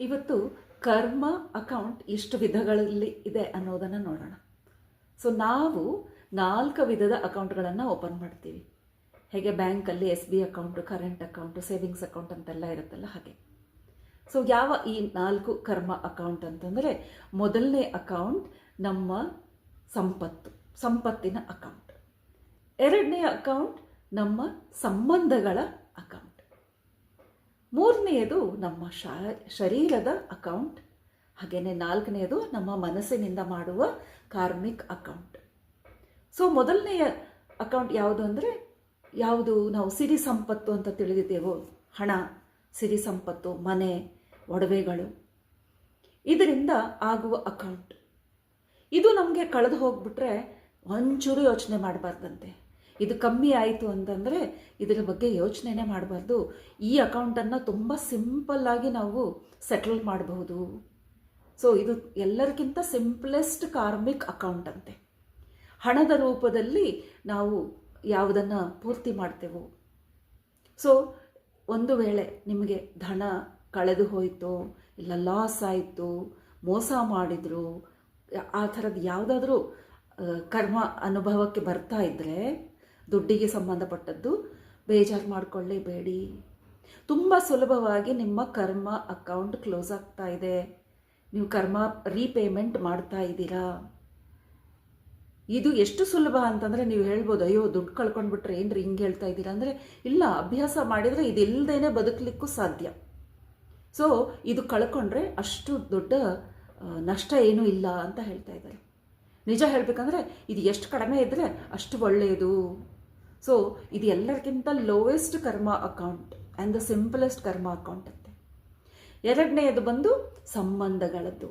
ಇವತ್ತು ಕರ್ಮ ಅಕೌಂಟ್ ಎಷ್ಟು ವಿಧಗಳಲ್ಲಿ ಇದೆ ಅನ್ನೋದನ್ನು ನೋಡೋಣ. ಸೊ ನಾವು ನಾಲ್ಕು ವಿಧದ ಅಕೌಂಟ್ಗಳನ್ನು ಓಪನ್ ಮಾಡ್ತೀವಿ. ಹೇಗೆ ಬ್ಯಾಂಕಲ್ಲಿ S B account, current account, savings account ಅಂತೆಲ್ಲ ಇರುತ್ತಲ್ಲ ಹಾಗೆ. ಸೊ ಯಾವ ಈ ನಾಲ್ಕು ಕರ್ಮ ಅಕೌಂಟ್ ಅಂತಂದರೆ ಮೊದಲನೇ ಅಕೌಂಟ್ ನಮ್ಮ ಸಂಪತ್ತು, ಸಂಪತ್ತಿನ ಅಕೌಂಟ್. ಎರಡನೇ ಅಕೌಂಟ್ ನಮ್ಮ ಸಂಬಂಧಗಳ ಮೂರನೆಯದು ನಮ್ಮ ಶರೀರದ ಅಕೌಂಟ್ ಹಾಗೆಯೇ ನಾಲ್ಕನೆಯದು ನಮ್ಮ ಮನಸ್ಸಿನಿಂದ ಮಾಡುವ ಕಾರ್ಮಿಕ್ ಅಕೌಂಟ್ ಸೊ ಮೊದಲನೆಯ ಅಕೌಂಟ್ ಯಾವುದು ಅಂದರೆ, ಯಾವುದು ನಾವು ಸಿರಿ ಸಂಪತ್ತು ಅಂತ ತಿಳಿದಿದ್ದೇವೋ, ಹಣ, ಸಿರಿ ಸಂಪತ್ತು, ಮನೆ, ಒಡವೆಗಳು. ಇದರಿಂದ ಆಗುವ ಅಕೌಂಟ್ ಇದು ನಮಗೆ ಕಳೆದು ಹೋಗ್ಬಿಟ್ರೆ ಒಂಚೂರು ಯೋಚನೆ ಮಾಡಬಾರ್ದಂತೆ. ಇದು ಕಮ್ಮಿ ಆಯಿತು ಅಂತಂದರೆ ಇದರ ಬಗ್ಗೆ ಯೋಚನೆನೇ ಮಾಡಬಾರ್ದು. ಈ ಅಕೌಂಟನ್ನು ತುಂಬ ಸಿಂಪಲ್ಲಾಗಿ ನಾವು ಸೆಟಲ್ ಮಾಡಬಹುದು. ಸೊ ಇದು ಎಲ್ಲರಿಗಿಂತ ಸಿಂಪ್ಲೆಸ್ಟ್ ಕಾರ್ಮಿಕ್ ಅಕೌಂಟ್ ಅಂತೆ. ಹಣದ ರೂಪದಲ್ಲಿ ನಾವು ಯಾವುದನ್ನು ಪೂರ್ತಿ ಮಾಡ್ತೇವೋ. ಸೊ ಒಂದು ವೇಳೆ ನಿಮಗೆ ಧನ ಕಳೆದು ಹೋಯಿತು, ಇಲ್ಲ ಲಾಸ್ ಆಯಿತು, ಮೋಸ ಮಾಡಿದರು, ಆ ಥರದ್ದು ಯಾವುದಾದ್ರೂ ಕರ್ಮ ಅನುಭವಕ್ಕೆ ಬರ್ತಾ ಇದ್ದರೆ ದುಡ್ಡಿಗೆ ಸಂಬಂಧಪಟ್ಟದ್ದು. ಬೇಜಾರು ಮಾಡಿಕೊಳ್ಳೇಬೇಡಿ. ತುಂಬ ಸುಲಭವಾಗಿ ನಿಮ್ಮ ಕರ್ಮ ಅಕೌಂಟ್ ಕ್ಲೋಸ್ ಆಗ್ತಾ ಇದೆ. ನೀವು ಕರ್ಮ ರೀಪೇಮೆಂಟ್ ಮಾಡ್ತಾ ಇದ್ದೀರಾ? ಇದು ಎಷ್ಟು ಸುಲಭ ಅಂತಂದರೆ ನೀವು ಹೇಳ್ಬೋದು, ಅಯ್ಯೋ, ದುಡ್ಡು ಕಳ್ಕೊಂಡ್ಬಿಟ್ರೆ ಏನ್ರಿ ಹಿಂಗೆ ಹೇಳ್ತಾ ಇದ್ದೀರಾ? ಅಂದರೆ, ಇಲ್ಲ, ಅಭ್ಯಾಸ ಮಾಡಿದರೆ ಇದಿಲ್ಲದೇ ಬದುಕಲಿಕ್ಕೂ ಸಾಧ್ಯ. ಸೊ ಇದು ಕಳ್ಕೊಂಡ್ರೆ ಅಷ್ಟು ದೊಡ್ಡ ನಷ್ಟ ಏನೂ ಇಲ್ಲ ಅಂತ ಹೇಳ್ತಾ ಇದ್ದಾರೆ. ನಿಜ ಹೇಳಬೇಕಂದ್ರೆ, ಇದು ಎಷ್ಟು ಕಡಿಮೆ ಇದ್ದರೆ ಅಷ್ಟು ಒಳ್ಳೆಯದು ಸೊ ಇದು ಎಲ್ಲರಿಗಿಂತ lowest karma account and the simplest karma account ಅಂತೆ. ಎರಡನೆಯದು ಬಂದು ಸಂಬಂಧಗಳದ್ದು.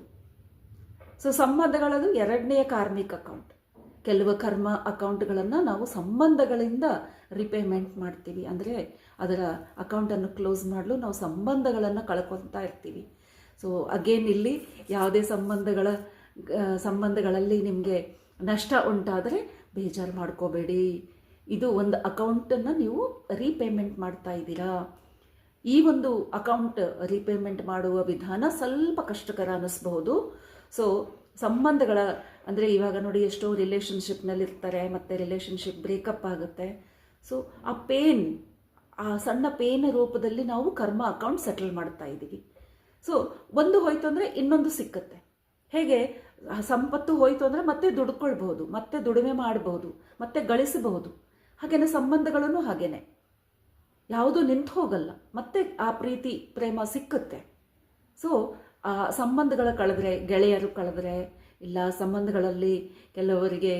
ಸೊ ಸಂಬಂಧಗಳದು ಎರಡನೆಯ ಕಾರ್ಮಿಕ ಅಕೌಂಟ್ ಕೆಲವು ಕರ್ಮ ಅಕೌಂಟ್ಗಳನ್ನು ನಾವು ಸಂಬಂಧಗಳಿಂದ ರಿಪೇಮೆಂಟ್ ಮಾಡ್ತೀವಿ. ಅಂದರೆ ಅದರ ಅಕೌಂಟನ್ನು ಕ್ಲೋಸ್ ಮಾಡಲು ನಾವು ಸಂಬಂಧಗಳನ್ನು ಕಳ್ಕೊತಾ ಇರ್ತೀವಿ. ಸೊ ಅಗೇನ್ ಇಲ್ಲಿ ಯಾವುದೇ ಸಂಬಂಧಗಳ ಸಂಬಂಧಗಳಲ್ಲಿ ನಿಮಗೆ ನಷ್ಟ ಉಂಟಾದರೆ ಬೇಜಾರು ಮಾಡ್ಕೋಬೇಡಿ. ಇದು ಒಂದು ಅಕೌಂಟನ್ನು ನೀವು ರೀಪೇಮೆಂಟ್ ಮಾಡ್ತಾ ಇದ್ದೀರಾ. ಈ ಒಂದು ಅಕೌಂಟ್ ರೀಪೇಮೆಂಟ್ ಮಾಡುವ ವಿಧಾನ ಸ್ವಲ್ಪ ಕಷ್ಟಕರ ಅನ್ನಿಸ್ಬಹುದು ಸೊ ಸಂಬಂಧಗಳ, ಅಂದರೆ ಇವಾಗ ನೋಡಿ ಎಷ್ಟೋ ರಿಲೇಷನ್ಶಿಪ್ನಲ್ಲಿರ್ತಾರೆ ಮತ್ತು ರಿಲೇಷನ್ಶಿಪ್ ಬ್ರೇಕಪ್ ಆಗುತ್ತೆ. ಸೊ ಆ ಪೇನ್ ಆ ಸಣ್ಣ ಪೇನ್ ರೂಪದಲ್ಲಿ ನಾವು ಕರ್ಮ ಅಕೌಂಟ್ ಸೆಟಲ್ ಮಾಡ್ತಾ ಇದ್ದೀವಿ. ಸೊ ಒಂದು ಹೋಯ್ತು ಅಂದರೆ ಇನ್ನೊಂದು ಸಿಕ್ಕತ್ತೆ. ಹೇಗೆ? ಸಂಪತ್ತು ಹೋಯ್ತು ಅಂದರೆ ಮತ್ತೆ ದುಡ್ಕೊಳ್ಬಹುದು, ಮತ್ತೆ ದುಡಿಮೆ ಮಾಡಬಹುದು, ಮತ್ತೆ ಗಳಿಸಬಹುದು. ಹಾಗೇನೆ ಸಂಬಂಧಗಳನ್ನು ಹಾಗೇನೆ. ಯಾವುದೂ ನಿಂತು ಹೋಗಲ್ಲ. ಮತ್ತೆ ಆ ಪ್ರೀತಿ, ಪ್ರೇಮ ಸಿಕ್ಕುತ್ತೆ. ಸೊ ಆ ಸಂಬಂಧಗಳ ಕಳೆದ್ರೆ, ಗೆಳೆಯರು ಕಳೆದ್ರೆ, ಇಲ್ಲ ಸಂಬಂಧಗಳಲ್ಲಿ ಕೆಲವರಿಗೆ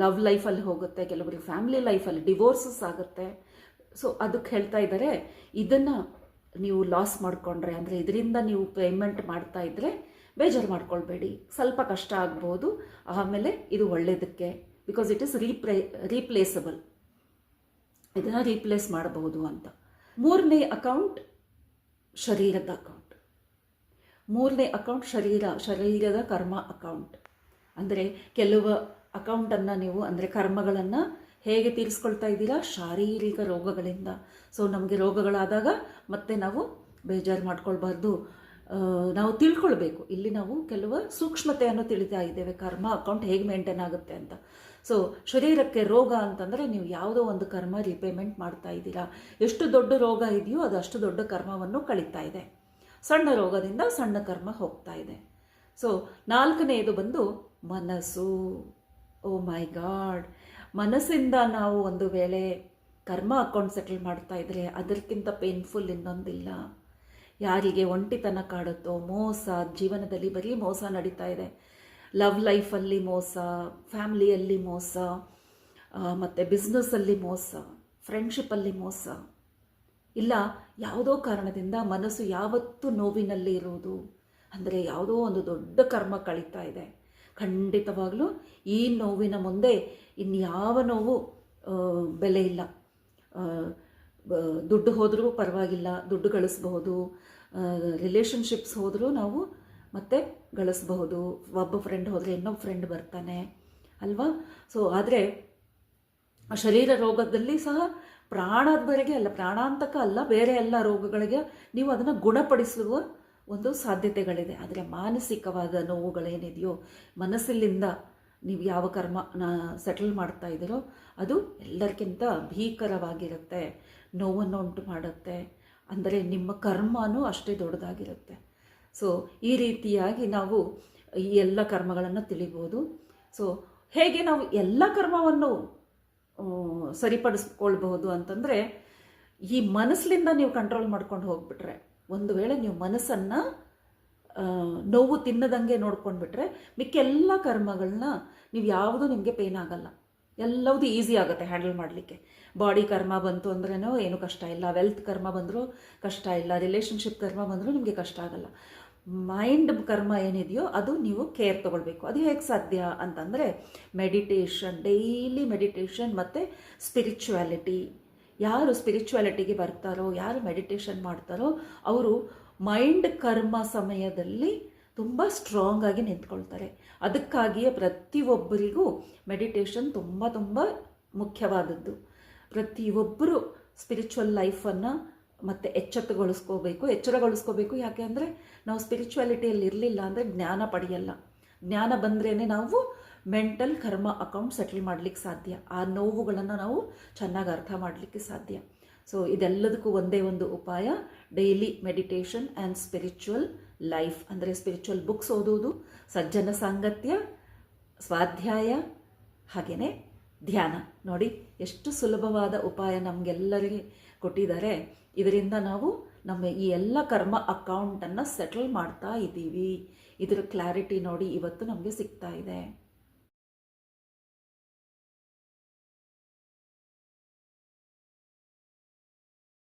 ಲವ್ ಲೈಫಲ್ಲಿ ಹೋಗುತ್ತೆ, ಕೆಲವರಿಗೆ ಫ್ಯಾಮಿಲಿ ಲೈಫಲ್ಲಿ ಡಿವೋರ್ಸಸ್ ಆಗುತ್ತೆ. ಸೊ ಅದಕ್ಕೆ ಹೇಳ್ತಾ ಇದ್ದಾರೆ ಇದನ್ನು ನೀವು ಲಾಸ್ ಮಾಡಿಕೊಂಡ್ರೆ, ಅಂದರೆ ಇದರಿಂದ ನೀವು ಪೇಮೆಂಟ್ ಮಾಡ್ತಾ ಇದ್ದರೆ ಬೇಜಾರು ಮಾಡ್ಕೊಳ್ಬೇಡಿ. ಸ್ವಲ್ಪ ಕಷ್ಟ ಆಗ್ಬೋದು. ಆಮೇಲೆ ಇದು ಒಳ್ಳೆಯದಕ್ಕೆ because it is replay replaceable ಇದನ್ನು ರೀಪ್ಲೇಸ್ ಮಾಡಬಹುದು ಅಂತ. ಮೂರನೇ ಅಕೌಂಟ್ ಶರೀರದ ಅಕೌಂಟ್ ಮೂರನೇ ಅಕೌಂಟ್ ಶರೀರ, ಶರೀರದ ಕರ್ಮ ಅಕೌಂಟ್ ಅಂದರೆ ಕೆಲವು ಅಕೌಂಟನ್ನು ನೀವು, ಅಂದರೆ ಕರ್ಮಗಳನ್ನು ಹೇಗೆ ತೀರಿಸ್ಕೊಳ್ತಾ ಇದ್ದೀರಾ? ಶಾರೀರಿಕ ರೋಗಗಳಿಂದ. ಸೊ ನಮಗೆ ರೋಗಗಳಾದಾಗ ಮತ್ತೆ ನಾವು ಬೇಜಾರು ಮಾಡ್ಕೊಳ್ಬಾರ್ದು. ನಾವು ತಿಳ್ಕೊಳ್ಬೇಕು. ಇಲ್ಲಿ ನಾವು ಕೆಲವು ಸೂಕ್ಷ್ಮತೆಯನ್ನು ತಿಳಿತಾ ಇದ್ದೇವೆ. ಕರ್ಮ ಅಕೌಂಟ್ ಹೇಗೆ ಮೇಂಟೈನ್ ಆಗುತ್ತೆ ಅಂತ. ಸೊ ಶರೀರಕ್ಕೆ ರೋಗ ಅಂತಂದರೆ ನೀವು ಯಾವುದೋ ಒಂದು ಕರ್ಮ ರಿಪೇಮೆಂಟ್ ಮಾಡ್ತಾ ಇದ್ದೀರಾ. ಎಷ್ಟು ದೊಡ್ಡ ರೋಗ ಇದೆಯೋ ಅದು ಅಷ್ಟು ದೊಡ್ಡ ಕರ್ಮವನ್ನು ಕಳೀತಾ ಇದೆ. ಸಣ್ಣ ರೋಗದಿಂದ ಸಣ್ಣ ಕರ್ಮ ಹೋಗ್ತಾ ಇದೆ. ಸೊ ನಾಲ್ಕನೆಯದು ಬಂದು ಮನಸ್ಸು. Oh my God. ಮನಸ್ಸಿಂದ ನಾವು ಒಂದು ವೇಳೆ ಕರ್ಮ ಅಕೌಂಟ್ ಸೆಟಲ್ ಮಾಡ್ತಾ ಇದ್ರೆ ಅದಕ್ಕಿಂತ ಪೇನ್ಫುಲ್ ಇನ್ನೊಂದಿಲ್ಲ. ಯಾರಿಗೆ ಒಂಟಿತನ ಕಾಡುತ್ತೋ ಮೋಸ, ಜೀವನದಲ್ಲಿ ಬರೀ ಮೋಸ ನಡೀತಾ ಇದೆ. ಲವ್ ಲೈಫಲ್ಲಿ ಮೋಸ ಫ್ಯಾಮಿಲಿಯಲ್ಲಿ ಮೋಸ ಮತ್ತು ಬಿಸ್ನೆಸ್ಸಲ್ಲಿ ಮೋಸ ಫ್ರೆಂಡ್ಶಿಪ್ಪಲ್ಲಿ ಮೋಸ. ಇಲ್ಲ, ಯಾವುದೋ ಕಾರಣದಿಂದ ಮನಸ್ಸು ಯಾವತ್ತೂ ನೋವಿನಲ್ಲಿ ಇರುವುದು. ಅಂದರೆ ಯಾವುದೋ ಒಂದು ದೊಡ್ಡ ಕರ್ಮ ಕಳೀತಾ ಇದೆ. ಖಂಡಿತವಾಗಲೂ ಈ ನೋವಿನ ಮುಂದೆ ಇನ್ಯಾವ ನೋವು ಬೆಲೆ ಇಲ್ಲ. ದುಡ್ಡು ಹೋದರೂ ಪರವಾಗಿಲ್ಲ, ದುಡ್ಡು ಗಳಿಸ್ಬೋದು ರಿಲೇಷನ್ಶಿಪ್ಸ್ ಹೋದರೂ ನಾವು ಮತ್ತೆ ಗಳಿಸ್ಬಹುದು. ಒಬ್ಬ ಫ್ರೆಂಡ್ ಹೋದರೆ ಇನ್ನೊಬ್ಬ ಫ್ರೆಂಡ್ ಬರ್ತಾನೆ, ಅಲ್ವಾ? ಸೊ ಆದರೆ ಶರೀರ ರೋಗದಲ್ಲಿ ಸಹ ಪ್ರಾಣದವರೆಗೆ ಅಲ್ಲ, ಪ್ರಾಣಾಂತಕ ಅಲ್ಲ, ಬೇರೆ ಎಲ್ಲ ರೋಗಗಳಿಗೆ ನೀವು ಅದನ್ನು ಗುಣಪಡಿಸುವ ಒಂದು ಸಾಧ್ಯತೆಗಳಿದೆ. ಆದರೆ ಮಾನಸಿಕವಾದ ನೋವುಗಳೇನಿದೆಯೋ ಮನಸ್ಸಿಲ್ಲಿಂದ ನೀವು ಯಾವ ಕರ್ಮ ಸೆಟಲ್ ಮಾಡ್ತಾ ಇದ್ದೀರೋ, ಅದು ಎಲ್ಲರಿಗಿಂತ ಭೀಕರವಾಗಿರುತ್ತೆ ನೋವನ್ನು ಉಂಟು ಮಾಡುತ್ತೆ. ಅಂದರೆ ನಿಮ್ಮ ಕರ್ಮನೂ ಅಷ್ಟೇ ದೊಡ್ಡದಾಗಿರುತ್ತೆ. ಸೊ ಈ ರೀತಿಯಾಗಿ ನಾವು ಈ ಎಲ್ಲ ಕರ್ಮಗಳನ್ನು ತಿಳಿಬೋದು. ಸೊ ಹೇಗೆ ನಾವು ಎಲ್ಲ ಕರ್ಮವನ್ನು ಸರಿಪಡಿಸ್ಕೊಳ್ಬಹುದು ಅಂತಂದರೆ, ಈ ಮನಸ್ಸಿನಿಂದ ನೀವು ಕಂಟ್ರೋಲ್ ಮಾಡ್ಕೊಂಡು ಹೋಗ್ಬಿಟ್ರೆ, ಒಂದು ವೇಳೆ ನೀವು ಮನಸ್ಸನ್ನು ನೋವು ತಿನ್ನದಂಗೆ ನೋಡ್ಕೊಂಡ್ಬಿಟ್ರೆ, ಮಿಕ್ಕೆಲ್ಲ ಕರ್ಮಗಳನ್ನ ನೀವು ಯಾವುದೂ ನಿಮಗೆ ಪೇನ್ ಆಗಲ್ಲ. ಎಲ್ಲವೂ ಈಸಿ ಆಗುತ್ತೆ ಹ್ಯಾಂಡಲ್ ಮಾಡಲಿಕ್ಕೆ. ಬಾಡಿ ಕರ್ಮ ಬಂತು ಅಂದ್ರೇನೋ ಏನು ಕಷ್ಟ ಇಲ್ಲ. ವೆಲ್ತ್ ಕರ್ಮ ಬಂದರೂ ಕಷ್ಟ ಇಲ್ಲ. ರಿಲೇಷನ್ಶಿಪ್ ಕರ್ಮ ಬಂದರೂ ನಿಮಗೆ ಕಷ್ಟ ಆಗಲ್ಲ. ಮೈಂಡ್ ಕರ್ಮ ಏನಿದೆಯೋ ಅದು ನೀವು ಕೇರ್ ತಗೊಳ್ಬೇಕು. ಅದು ಹೇಗೆ ಸಾಧ್ಯ ಅಂತಂದರೆ ಮೆಡಿಟೇಷನ್ ಡೈಲಿ ಮೆಡಿಟೇಷನ್ ಮತ್ತು ಸ್ಪಿರಿಚುವಾಲಿಟಿ ಯಾರು ಸ್ಪಿರಿಚುವಾಲಿಟಿಗೆ ಬರ್ತಾರೋ, ಯಾರು ಮೆಡಿಟೇಷನ್ ಮಾಡ್ತಾರೋ, ಅವರು ಮೈಂಡ್ ಕರ್ಮ ಸಮಯದಲ್ಲಿ ತುಂಬ ಸ್ಟ್ರಾಂಗ್ ಆಗಿ ನಿಂತ್ಕೊಳ್ತಾರೆ. ಅದಕ್ಕಾಗಿಯೇ ಪ್ರತಿಯೊಬ್ಬರಿಗೂ ಮೆಡಿಟೇಷನ್ ತುಂಬ ತುಂಬ ಮುಖ್ಯವಾದದ್ದು. ಪ್ರತಿಯೊಬ್ಬರು ಸ್ಪಿರಿಚುವಲ್ ಲೈಫನ್ನು ಮತ್ತು ಎಚ್ಚರಗೊಳಿಸ್ಕೋಬೇಕು ಎಚ್ಚರಗೊಳಿಸ್ಕೋಬೇಕು ಯಾಕೆ ಅಂದರೆ ನಾವು ಸ್ಪಿರಿಚುವಾಲಿಟಿಯಲ್ಲಿ ಇರಲಿಲ್ಲ ಅಂದರೆ ಜ್ಞಾನ ಪಡೆಯಲ್ಲ. ಜ್ಞಾನ ಬಂದ್ರೇ ನಾವು ಮೆಂಟಲ್ ಕರ್ಮ ಅಕೌಂಟ್ ಸೆಟಲ್ ಮಾಡಲಿಕ್ಕೆ ಸಾಧ್ಯ. ಆ ನೋವುಗಳನ್ನು ನಾವು ಚೆನ್ನಾಗಿ ಅರ್ಥ ಮಾಡಲಿಕ್ಕೆ ಸಾಧ್ಯ. ಸೊ ಇದೆಲ್ಲದಕ್ಕೂ ಒಂದೇ ಒಂದು ಉಪಾಯ daily meditation and spiritual life ಅಂದರೆ ಸ್ಪಿರಿಚುವಲ್ ಬುಕ್ಸ್ ಓದೋದು ಸಜ್ಜನ ಸಾಂಗತ್ಯ, ಸ್ವಾಧ್ಯಾಯ ಹಾಗೆಯೇ ಧ್ಯಾನ. ನೋಡಿ, ಎಷ್ಟು ಸುಲಭವಾದ ಉಪಾಯ ನಮಗೆಲ್ಲರಿಗೆ ಕೊಟ್ಟಿದ್ದಾರೆ. ಇದರಿಂದ ನಾವು ನಮ್ಮ ಈ ಎಲ್ಲ ಕರ್ಮ ಅಕೌಂಟನ್ನು ಸೆಟಲ್ ಮಾಡ್ತಾ ಇದ್ದೀವಿ. ಇದರ ಕ್ಲಾರಿಟಿ ನೋಡಿ ಇವತ್ತು ನಮಗೆ ಸಿಗ್ತಾ ಇದೆ.